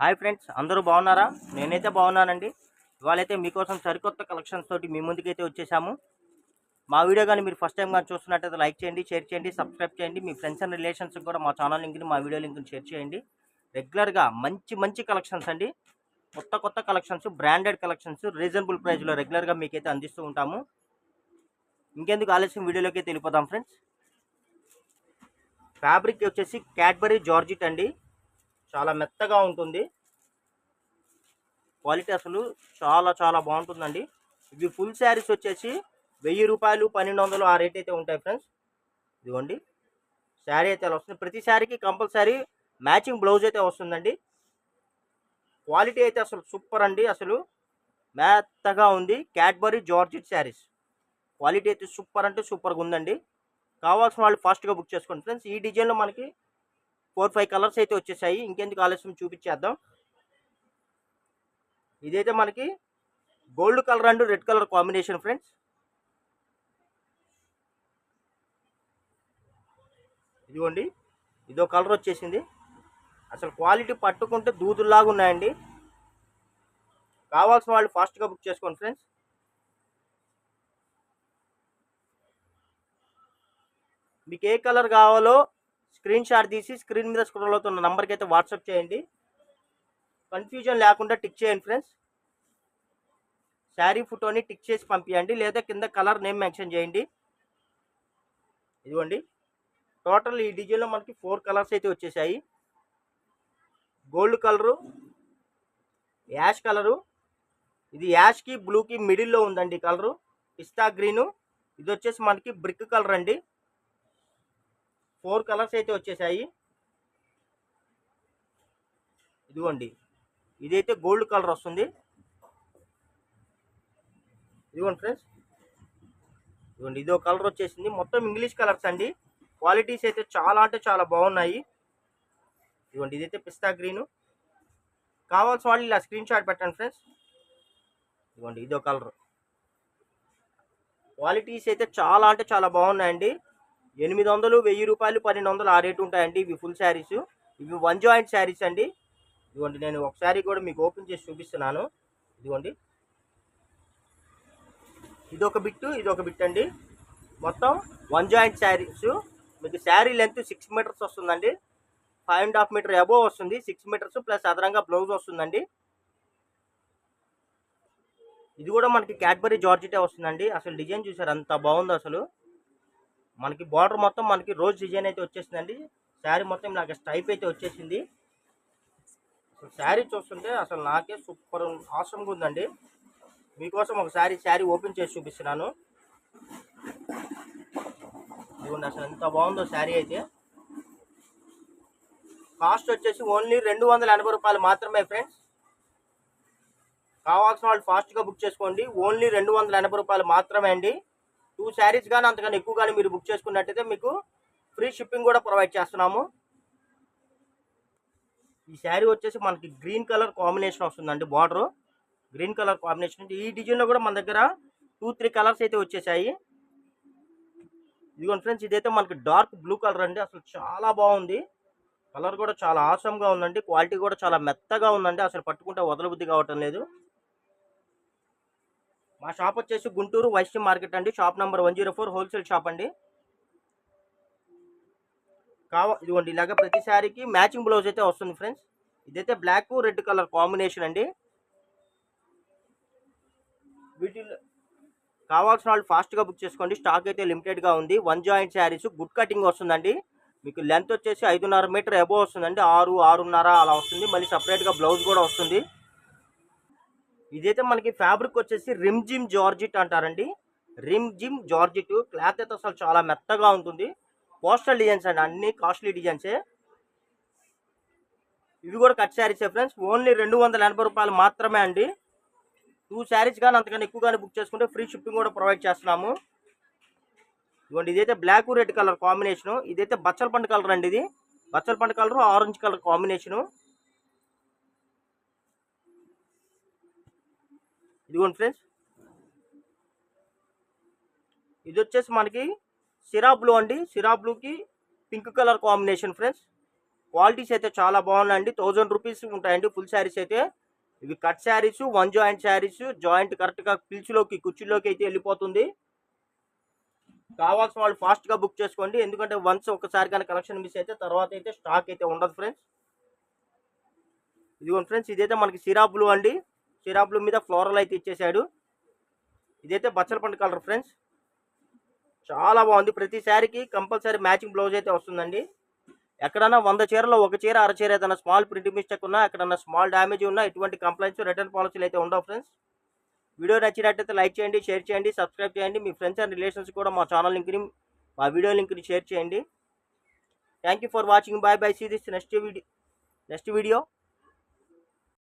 Hi friends అందరూ బాగున్నారా? నేనైతే బాగున్నానండి. ఇవాళైతే మీకోసం సరికొత్త కలెక్షన్స్ తోటి మీ ముందుకైతే వచ్చేసాము. మా వీడియో కానీ మీరు ఫస్ట్ టైం కానీ చూస్తున్నట్టయితే లైక్ చేయండి షేర్ చేయండి సబ్స్క్రైబ్ చేయండి. మీ ఫ్రెండ్స్ అండ్ రిలేషన్స్ కూడా మా ఛానల్ లింక్ని మా వీడియో లింక్ని షేర్ చేయండి. రెగ్యులర్గా మంచి మంచి కలెక్షన్స్ అండి. కొత్త కొత్త కలెక్షన్స్ బ్రాండెడ్ కలెక్షన్స్ రీజనబుల్ ప్రైస్లో రెగ్యులర్గా మీకైతే అందిస్తూ ఉంటాము. ఇంకెందుకు ఆలస్యం? వీడియోలోకి అయితే ఫ్రెండ్స్. ఫ్యాబ్రిక్ వచ్చేసి క్యాడ్బరీ జార్జిట్ అండి. చాలా మెత్తగా ఉంటుంది. క్వాలిటీ అసలు చాలా చాలా బాగుంటుందండి. ఇవి ఫుల్ శారీస్ వచ్చేసి వెయ్యి రూపాయలు పన్నెండు వందలు ఆ రేట్ అయితే ఉంటాయి ఫ్రెండ్స్. ఇదిగోండి. శారీ అయితే అలా వస్తుంది. ప్రతి శారీకి కంపల్సరీ మ్యాచింగ్ బ్లౌజ్ అయితే వస్తుందండి. క్వాలిటీ అయితే అసలు సూపర్ అండి. అసలు మెత్తగా ఉంది. Cadbury georgette saris. క్వాలిటీ అయితే సూపర్ అంటే సూపర్గా ఉందండి. కావాల్సిన వాళ్ళు ఫాస్ట్గా బుక్ చేసుకోండి ఫ్రెండ్స్. ఈ డిజైన్లో మనకి ఫోర్ ఫైవ్ కలర్స్ అయితే వచ్చేసాయి. ఇంకెందుకు ఆలస్యం? చూపించేద్దాం. ఇదైతే మనకి gold colour and red colour combination friends. ఇదిగోండి. ఇదో కలర్ వచ్చేసింది. అసలు క్వాలిటీ పట్టుకుంటే దూదుల్లాగా ఉన్నాయండి. కావాల్సిన వాళ్ళు ఫాస్ట్గా బుక్ చేసుకోండి ఫ్రెండ్స్. మీకు ఏ కలర్ కావాలో స్క్రీన్ షాట్ తీసి స్క్రీన్ మీద స్క్రోల్ అవుతున్న నంబర్కి అయితే వాట్సాప్ చేయండి. కన్ఫ్యూజన్ లేకుండా టిక్ చేయండి ఫ్రెండ్స్. శారీ ఫోటోని టిక్ చేసి పంపించండి లేదా కింద కలర్ నేమ్ మెన్షన్ చేయండి. ఇదిగోండి. టోటల్ ఈ డిజైన్లో మనకి ఫోర్ కలర్స్ అయితే వచ్చేసాయి. గోల్డ్ కలరు యాష్ కలరు ఇది యాష్కి బ్లూకి మిడిల్లో ఉందండి కలరు. పిస్తా గ్రీను ఇది వచ్చేసి మనకి బ్రిక్ కలర్ అండి. ఫోర్ కలర్స్ అయితే వచ్చేసాయి. ఇదిగోండి. ఇదైతే గోల్డ్ కలర్ వస్తుంది. ఇదిగోండి ఫ్రెండ్స్. ఇదిగోండి ఇదో కలర్ వచ్చేసింది. మొత్తం ఇంగ్లీష్ కలర్స్ అండి. క్వాలిటీస్ అయితే చాలా అంటే చాలా బాగున్నాయి. ఇదిగోండి ఇదైతే పిస్తా గ్రీను. కావాల్సిన వాళ్ళు ఇలా స్క్రీన్ షాట్ పెట్టండి ఫ్రెండ్స్. ఇదిగోండి ఇదో కలర్. క్వాలిటీస్ అయితే చాలా అంటే చాలా బాగున్నాయండి. ఎనిమిది వందలు వెయ్యి రూపాయలు పన్నెండు వందలు ఆ రేటు ఉంటాయండి ఇవి ఫుల్ శారీస్. ఇవి వన్ జాయింట్ శారీస్ అండి. ఇదిగోండి నేను ఒక శారీ కూడా మీకు ఓపెన్ చేసి చూపిస్తున్నాను. ఇదిగోండి. ఇది ఒక బిట్టు ఇది ఒక బిట్ అండి. మొత్తం వన్ జాయింట్ శారీస్. మీకు శారీ లెంత్ సిక్స్ మీటర్స్ వస్తుందండి. Five and half metre above వస్తుంది. సిక్స్ మీటర్స్ ప్లస్ అదనంగా బ్లౌజ్ వస్తుందండి. ఇది కూడా మనకి క్యాడ్బరీ జార్జిటే వస్తుందండి. అసలు డిజైన్ చూసారు అంత బాగుంది అసలు. మనకి బార్డర్ మొత్తం మనకి రోజ్ డిజైన్ అయితే వచ్చేసిందండి. శారీ మొత్తం నాకు స్టైప్ అయితే వచ్చేసింది. అసలు శారీ చూస్తుంటే అసలు నాకే సూపర్ అవసరంగా ఉందండి. మీకోసం ఒక శారీ శారీ ఓపెన్ చేసి చూపిస్తున్నాను. ఇదిగోండి అసలు ఎంత బాగుందో శారీ అయితే. కాస్ట్ వచ్చేసి ఓన్లీ రెండు వందల ఎనభై రూపాయలు మాత్రమే ఫ్రెండ్స్ కావాల్సిన వాళ్ళు ఫాస్ట్గా బుక్ చేసుకోండి. ఓన్లీ రెండు వందల ఎనభై రూపాయలు మాత్రమే అండి. టూ శారీస్ కానీ అంతకన్నా ఎక్కువ కానీ మీరు బుక్ చేసుకున్నట్టయితే మీకు ఫ్రీ షిప్పింగ్ కూడా ప్రొవైడ్ చేస్తున్నాము. ఈ శారీ వచ్చేసి మనకి గ్రీన్ కలర్ కాంబినేషన్ వస్తుందండి బార్డరు. గ్రీన్ కలర్ కాంబినేషన్ ఈ డిజైన్లో కూడా మన దగ్గర టూ త్రీ కలర్స్ అయితే వచ్చేసాయి. ఇదిగోండి ఫ్రెండ్స్ ఇదైతే మనకి డార్క్ బ్లూ కలర్ అండి. అసలు చాలా బాగుంది. కలర్ కూడా చాలా ఆసమ్గా ఉందండి. క్వాలిటీ కూడా చాలా మెత్తగా ఉందండి. అసలు పట్టుకుంటే వదలబుద్ధి కావటం లేదు. మా షాప్ వచ్చేసి గుంటూరు వైశ్యం మార్కెట్ అండి. Shop number one zero four wholesale shop అండి. కావ ఇదిగోండి ఇలాగ ప్రతి శారీకి మ్యాచింగ్ బ్లౌజ్ అయితే వస్తుంది ఫ్రెండ్స్. ఇదైతే బ్లాక్ రెడ్ కలర్ కాంబినేషన్ అండి. వీటిలో కావాల్సిన వాళ్ళు ఫాస్ట్గా బుక్ చేసుకోండి. స్టాక్ అయితే లిమిటెడ్గా ఉంది. One joint saris good cutting వస్తుందండి. మీకు లెంత్ వచ్చేసి ఐదున్నర మీటర్ అబోవ్ వస్తుందండి. ఆరు ఆరున్నర అలా వస్తుంది. మళ్ళీ సపరేట్గా బ్లౌజ్ కూడా వస్తుంది. ఇదైతే మనకి ఫ్యాబ్రిక్ వచ్చేసి రిమ్ జిమ్ జార్జిట్ అంటారండి. రిమ్ జిమ్ జార్జిట్ క్లాత్ అయితే అసలు చాలా మెత్తగా ఉంటుంది. పోస్టల్ డిజైన్స్ అండి అన్ని కాస్ట్లీ డిజైన్సే ఇవి కూడా కట్ శారీసే ఫ్రెండ్స్ ఓన్లీ రెండు వందల ఎనభై రూపాయలు మాత్రమే అండి. టూ శారీస్ కానీ అంతకన్నా ఎక్కువ కానీ బుక్ చేసుకుంటే ఫ్రీ షిప్పింగ్ కూడా ప్రొవైడ్ చేస్తున్నాము. ఇవ్వండి ఇదైతే బ్లాక్ రెడ్ కలర్ కాంబినేషను ఇదైతే బచ్చల పండు కలర్ అండి ఇది. బచ్చల పండు కలర్ ఆరెంజ్ కలర్ కాంబినేషను ఇదిగోండి ఫ్రెండ్స్. ఇది వచ్చేసి మనకి సిరా బ్లూ అండి. సిరా బ్లూకి pink colour combination friends. Qualities అయితే చాలా బాగున్నాయండి. థౌజండ్ రూపీస్ ఉంటాయండి ఫుల్ శారీస్ అయితే. ఇవి cut saris one joint saris joint కరెక్ట్గా పిల్చులోకి కుర్చీలోకి అయితే వెళ్ళిపోతుంది. కావాల్సిన వాళ్ళు ఫాస్ట్గా బుక్ చేసుకోండి. ఎందుకంటే వన్స్ ఒకసారి కానీ కలెక్షన్ మిస్ అయితే తర్వాత అయితే స్టాక్ అయితే ఉండదు ఫ్రెండ్స్. ఇదిగోండి ఫ్రెండ్స్ ఇదైతే మనకి సిరా బ్లూ అండి. సిరా బ్లూ మీద ఫ్లోరల్ అయితే ఇచ్చేసాడు. ఇదైతే బచ్చల పండు కలర్ ఫ్రెండ్స్. చాలా బాగుంది. ప్రతి శారీకి కంపల్సరీ మ్యాచింగ్ బ్లౌజ్ అయితే వస్తుందండి. ఎక్కడన్నా వంద చీరలో ఒక చీర అర చీర ఏదైనా స్మాల్ ప్రింట్ మిస్టేక్ ఉన్నా ఎక్కడన్నా స్మాల్ డ్యామేజ్ ఉన్నా ఎటువంటి కంప్లైంట్స్ రిటర్న్ పాలసీలు అయితే ఉండవు ఫ్రెండ్స్. వీడియో నచ్చినట్టయితే లైక్ చేయండి షేర్ చేయండి సబ్స్క్రైబ్ చేయండి. మీ ఫ్రెండ్స్ అండ్ రిలేషన్స్ కూడా మా ఛానల్ లింక్ని మా వీడియో లింక్ని షేర్ చేయండి. Thank you for watching bye bye see this next video next video